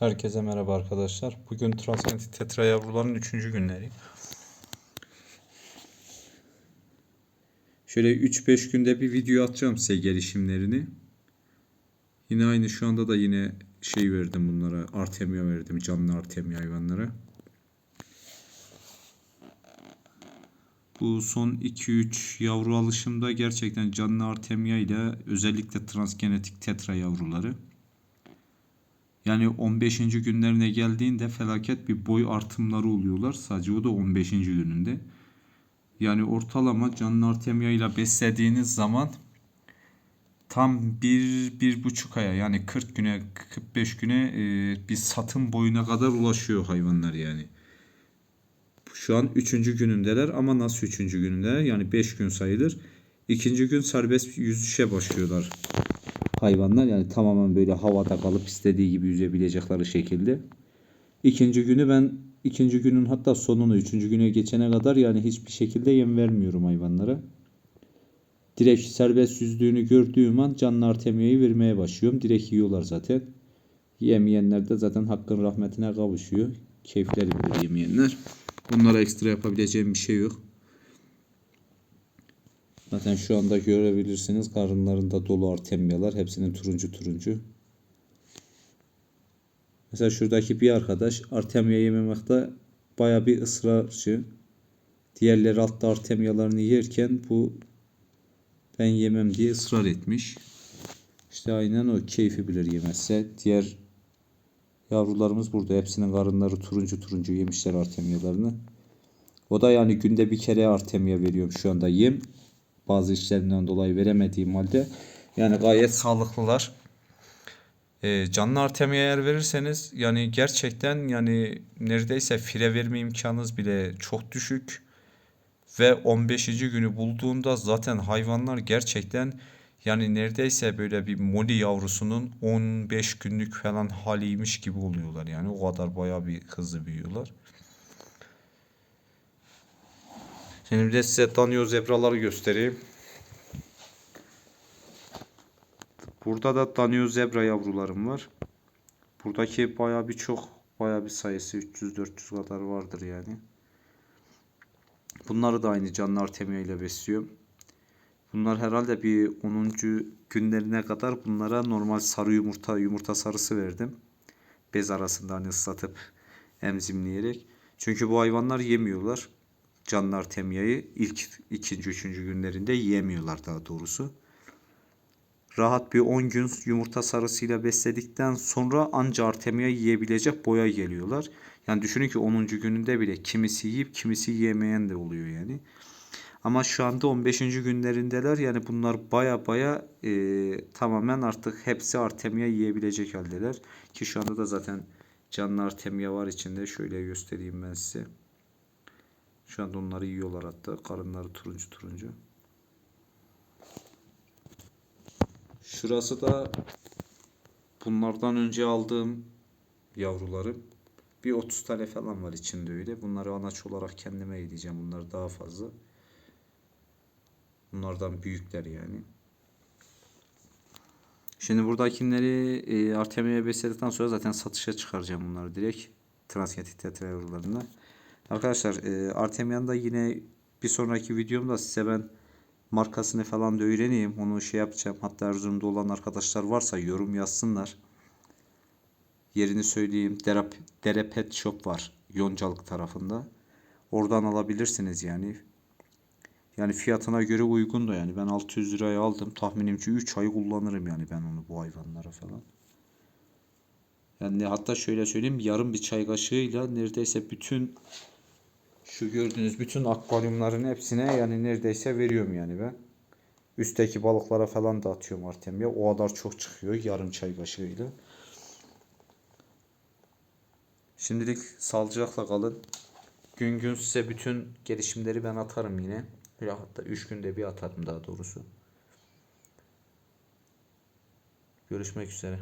Herkese merhaba arkadaşlar. Bugün Transatlantik Tetra yavruların 3. günleri. Şöyle 3-5 günde bir video atacağım size gelişimlerini. Yine aynı şu anda da yine şey verdim bunlara. Artemia verdim. Canlı Artemia hayvanlara. Bu son 2-3 yavru alışımda gerçekten canlı Artemia ile özellikle transgenetik tetra yavruları yani 15. günlerine geldiğinde felaket bir boy artımları oluyorlar. Sadece o da 15. gününde. Yani ortalama canlı artemia ile beslediğiniz zaman tam bir, bir buçuk aya yani 40 güne 45 güne e, bir satım boyuna kadar ulaşıyor hayvanlar yani. Şu an 3. günündeler ama nasıl 3. günündeler? Yani 5 gün sayılır. İkinci gün serbest yüzüşe başlıyorlar hayvanlar yani tamamen böyle havada kalıp istediği gibi yüzebilecekleri şekilde. İkinci günü ben ikinci günün hatta sonunu üçüncü güne geçene kadar yani hiçbir şekilde yem vermiyorum hayvanlara. Direkt serbest yüzdüğünü gördüğüm an canlı artemiyayı vermeye başlıyorum. Direkt yiyorlar zaten. Yemeyenler de zaten hakkın rahmetine kavuşuyor. Keyifleri bilir yemeyenler. Bunlara ekstra yapabileceğim bir şey yok. Zaten şu anda görebilirsiniz karınlarında dolu artemyalar. Hepsinin turuncu turuncu. Mesela şuradaki bir arkadaş artemya yememekte baya bir ısrarcı. Diğerleri altta artemyalarını yerken bu ben yemem diye ısrar etmiş. İşte aynen o keyfi bilir yemezse. Diğer yavrularımız burada. Hepsinin karınları turuncu turuncu yemişler artemyalarını. O da yani günde bir kere artemya veriyorum şu anda yem bazı işlerinden dolayı veremediğim halde yani gayet sağlıklılar. E, canlı artemia eğer verirseniz yani gerçekten yani neredeyse fire verme imkanınız bile çok düşük. Ve 15. günü bulduğunda zaten hayvanlar gerçekten yani neredeyse böyle bir moli yavrusunun 15 günlük falan haliymiş gibi oluyorlar. Yani o kadar bayağı bir hızlı büyüyorlar. Şimdi bir de size Danio zebraları göstereyim. Burada da Danio zebra yavrularım var. Buradaki baya bir çok baya bir sayısı 300-400 kadar vardır yani. Bunları da aynı canlı artemia ile besliyorum. Bunlar herhalde bir 10. günlerine kadar bunlara normal sarı yumurta yumurta sarısı verdim. Bez arasında hani ıslatıp emzimleyerek. Çünkü bu hayvanlar yemiyorlar canlı artemiyayı ilk ikinci üçüncü günlerinde yiyemiyorlar daha doğrusu. Rahat bir 10 gün yumurta sarısıyla besledikten sonra anca artemia yiyebilecek boya geliyorlar. Yani düşünün ki 10. gününde bile kimisi yiyip kimisi yiyemeyen de oluyor yani. Ama şu anda 15. günlerindeler. Yani bunlar baya baya e, tamamen artık hepsi artemia yiyebilecek haldeler. Ki şu anda da zaten canlı artemia var içinde. Şöyle göstereyim ben size. Şu anda onları yiyorlar hatta. Karınları turuncu turuncu. Şurası da bunlardan önce aldığım yavrularım. Bir 30 tane falan var içinde öyle. Bunları anaç olarak kendime yedeceğim. Bunlar daha fazla. Bunlardan büyükler yani. Şimdi buradakileri e, Artemia'ya besledikten sonra zaten satışa çıkaracağım bunları direkt. Transgenetik tetra yavrularına. Arkadaşlar e, Artemia'nın da yine bir sonraki videomda size ben markasını falan da öğreneyim. Onu şey yapacağım. Hatta Erzurum'da olan arkadaşlar varsa yorum yazsınlar. Yerini söyleyeyim. Dere, Dere Pet Shop var. Yoncalık tarafında. Oradan alabilirsiniz yani. Yani fiyatına göre uygun da yani. Ben 600 liraya aldım. Tahminimce 3 ay kullanırım yani ben onu bu hayvanlara falan. Yani hatta şöyle söyleyeyim yarım bir çay kaşığıyla neredeyse bütün şu gördüğünüz bütün akvaryumların hepsine yani neredeyse veriyorum yani ben. Üstteki balıklara falan da atıyorum Artemia. O kadar çok çıkıyor yarım çay kaşığıyla. Şimdilik sağlıcakla kalın. Gün gün size bütün gelişimleri ben atarım yine. Böyle hatta 3 günde bir atarım daha doğrusu. Görüşmek üzere.